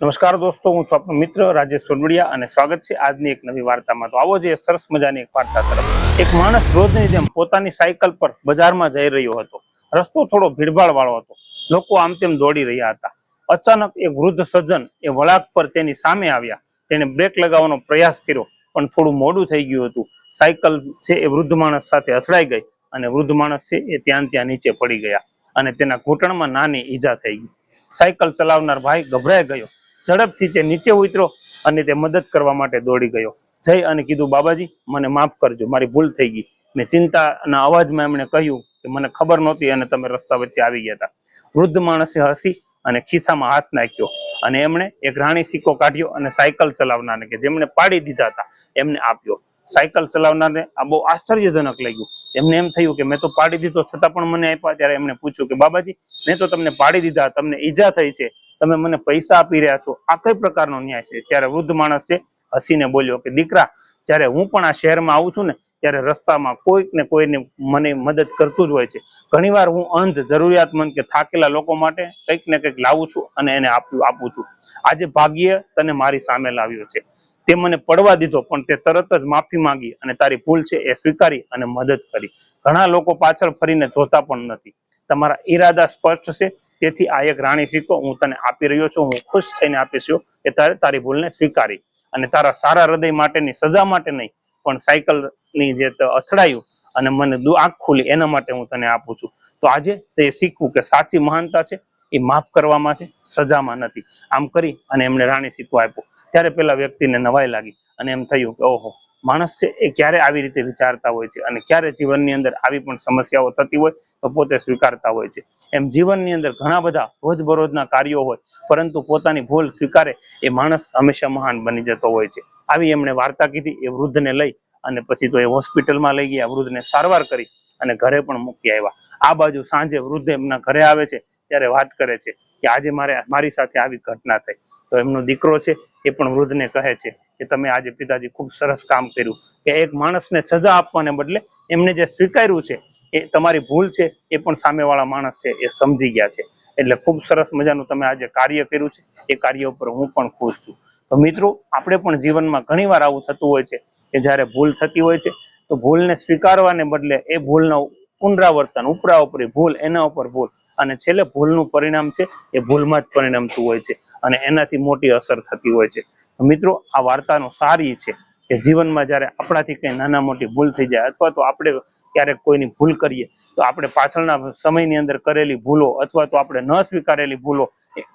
નમસ્કાર દોસ્તો, હું છું આપનો મિત્ર રાજેશ સોનવડિયા અને સ્વાગત છે આજની એક નવી વાર્તામાં. તો આવો જે સરસ મજાની એક વાર્તા તરફ. એક માણસ રોજની જેમ પોતાની સાયકલ પર બજારમાં જઈ રહ્યો હતો. રસ્તો થોડો ભીડભાડ વાળો હતો. લોકો આમ તેમ દોડી રહ્યા હતા. અચાનક એક વૃદ્ધ સજ્જન એ વળાંક પર તેની સામે આવ્યા. તેને બ્રેક લગાવવાનો પ્રયાસ કર્યો, પણ થોડું મોડું થઈ ગયું હતું. સાયકલ છે એ વૃદ્ધ માણસ સાથે અથડાઈ ગઈ અને વૃદ્ધ માણસ છે એ ત્યાં ત્યાં નીચે પડી ગયા અને તેના ઘૂંટણમાં નાની ઈજા થઈ ગઈ. સાયકલ ચલાવનાર ભાઈ ગભરાઈ ગયો. ઝડપથી તે નીચે ઉતર્યો અને તે મદદ કરવા માટે દોડી ગયો. જઈ અને કીધું, બાબાજી, મને માફ કરજો, મારી ભૂલ થઈ ગઈ. ને ચિંતાના અવાજમાં એમણે કહ્યું કે, મને ખબર નહોતી અને તમે રસ્તા વચ્ચે આવી ગયા હતા. વૃદ્ધ માણસે હસી અને ખિસ્સામાં હાથ નાખ્યો અને એમણે એક રાણી સિક્કો કાઢ્યો અને સાયકલ ચલાવનારને કે જેમણે પાડી દીધા હતા, એમને આપ્યો. સાયકલ ચલાવનારને આ બહુ આશ્ચર્યજનક લાગ્યું. એમને એમ થયું કે મેં તો પાડી દીધો, છતાં પણ મને આપ્યા ત્યારે એમને પૂછ્યું કે, બાબાજી, મેં તો તમને પાડી દીધા, તમને ઈજા થઈ છે, તમે મને પૈસા આપી રહ્યા છો. આ કઈ પ્રકારનો ન્યાય છે? ત્યારે વૃદ્ધ માણસ છે, હસીને બોલ્યો કે, દીકરા, જ્યારે હું પણ આ શહેરમાં આવું છું ને, ત્યારે રસ્તામાં કોઈક ને કોઈને મને મદદ કરતું જ હોય છે. ઘણીવાર હું અંધ જરૂરિયાતમંદ કે થાકેલા લોકો માટે કંઈક ને કંઈક લાવું છું અને એને આપું આપું છું. આજે ભાગ્ય તને મારી સામે લાવ્યો છે. તે મને પડવા દીધો, પણ તે તરત જ માફી માંગી અને તારી ભૂલ છે એ સ્વીકારી અને મદદ કરી. ઘણા લોકો પાછળ ફરીને જોતા પણ નથી. તમારા ઈરાદા સ્પષ્ટ છે. તેથી આ એક રાણી સિક્કો હું તને આપી રહ્યો છું, હું ખુશ થઈને આપીશ કે તારે તારી ભૂલને સ્વીકારી અને તારા સારા હૃદય માટેની સજા માટે નહીં, પણ સાયકલની જે અથડાયું અને મને આંખ ખુલી, એના માટે હું તને આપું છું. તો આજે તે શીખવું કે સાચી મહાનતા છે, એ માફ કરવામાં છે, સજામાં નથી. આમ કરી અને એમને રાણી સિક્કો આપ્યો. ત્યારે પેલા વ્યક્તિને નવાઈ લાગી અને એમ થયું કે ઓહો, માણસ છે એ ક્યારે આવી રીતે વિચારતા હોય છે અને ક્યારે જીવનની અંદર આવી પણ સમસ્યાઓ થતી હોય તો પોતે સ્વીકારતા હોય છે. એમ જીવનની અંદર ઘણા બધા રોજબરોજના કાર્યો હોય, પરંતુ પોતાની ભૂલ સ્વીકારે એ માણસ હંમેશા મહાન બની જતો હોય છે. આવી એમણે વાર્તા કીધી એ વૃદ્ધને લઈ અને પછી તો એ હોસ્પિટલમાં લઈ ગયા, વૃદ્ધને સારવાર કરી અને ઘરે પણ મૂકી આવ્યા. આ બાજુ સાંજે વૃદ્ધ એમના ઘરે આવે છે, ત્યારે વાત કરે છે. કે આજે મારે, મારી સાથે આવી ઘટના થઈ. તો એમનો દીકરો છે, એ પણ વૃદ્ધને કહે છે કે તમે આજે પિતાજી ખૂબ સરસ કામ કર્યું કે એક માણસને સજા આપવાને બદલે એમને જે સ્વીકાર્યું છે, એ તમારી ભૂલ છે, એ પણ સામેવાળા માણસ છે, એ સમજી ગયા છે. એટલે ખૂબ સરસ મજાનું તમે આજે કાર્ય કર્યું છે, એ કાર્ય ઉપર હું પણ ખુશ છું. તો મિત્રો, આપણે પણ જીવનમાં ઘણીવાર આવું થતું હોય છે કે જ્યારે ભૂલ થતી હોય છે, તો ભૂલને સ્વીકારવાને બદલે એ ભૂલનો પુનરાવર્તન, ઉપરા ઉપરી ભૂલ, એના ઉપર ભૂલ અને છેલ્લે ભૂલનું પરિણામ છે, એ ભૂલમાં જ પરિણમતું હોય છે અને એનાથી મોટી અસર થતી હોય છે. મિત્રો, આ વાર્તાનો સાર છે કે જીવનમાં જ્યારે આપણાથી કંઈ નાના મોટી ભૂલ થઈ જાય અથવા તો આપણે ક્યારેક કોઈની ભૂલ કરીએ, તો આપણે પાછળના સમયની અંદર કરેલી ભૂલો અથવા તો આપણે ન સ્વીકારેલી ભૂલો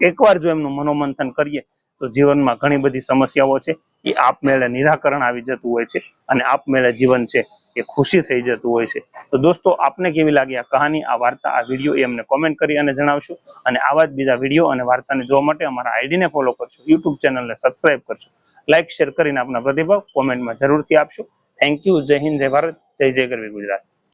એકવાર જો એમનું મનોમંથન કરીએ, તો જીવનમાં ઘણી બધી સમસ્યાઓ છે. એ આપમેળે નિરાકરણ આવી જતું હોય છે અને આપમેળે જીવન છે એ ખુશી થઈ જતું હોય છે. તો દોસ્તો, આપને કેવી લાગી આ કહાની, આ વાર્તા, આ વીડિયો એ અમને કોમેન્ટ કરી અને જણાવશો. અને આવા જ બીજા વીડિયો અને વાર્તાને જોવા માટે અમારા આઈડીને ફોલો કરશો. યુટ્યુબ ચેનલને સબસ્ક્રાઇબ કરશો. લાઇક શેર કરીને આપના પ્રતિભાવ કોમેન્ટમાં જરૂરથી આપશો. થેન્ક યુ જય હિન્દ, જય ભારત, જય જય ગરવી ગુજરાત.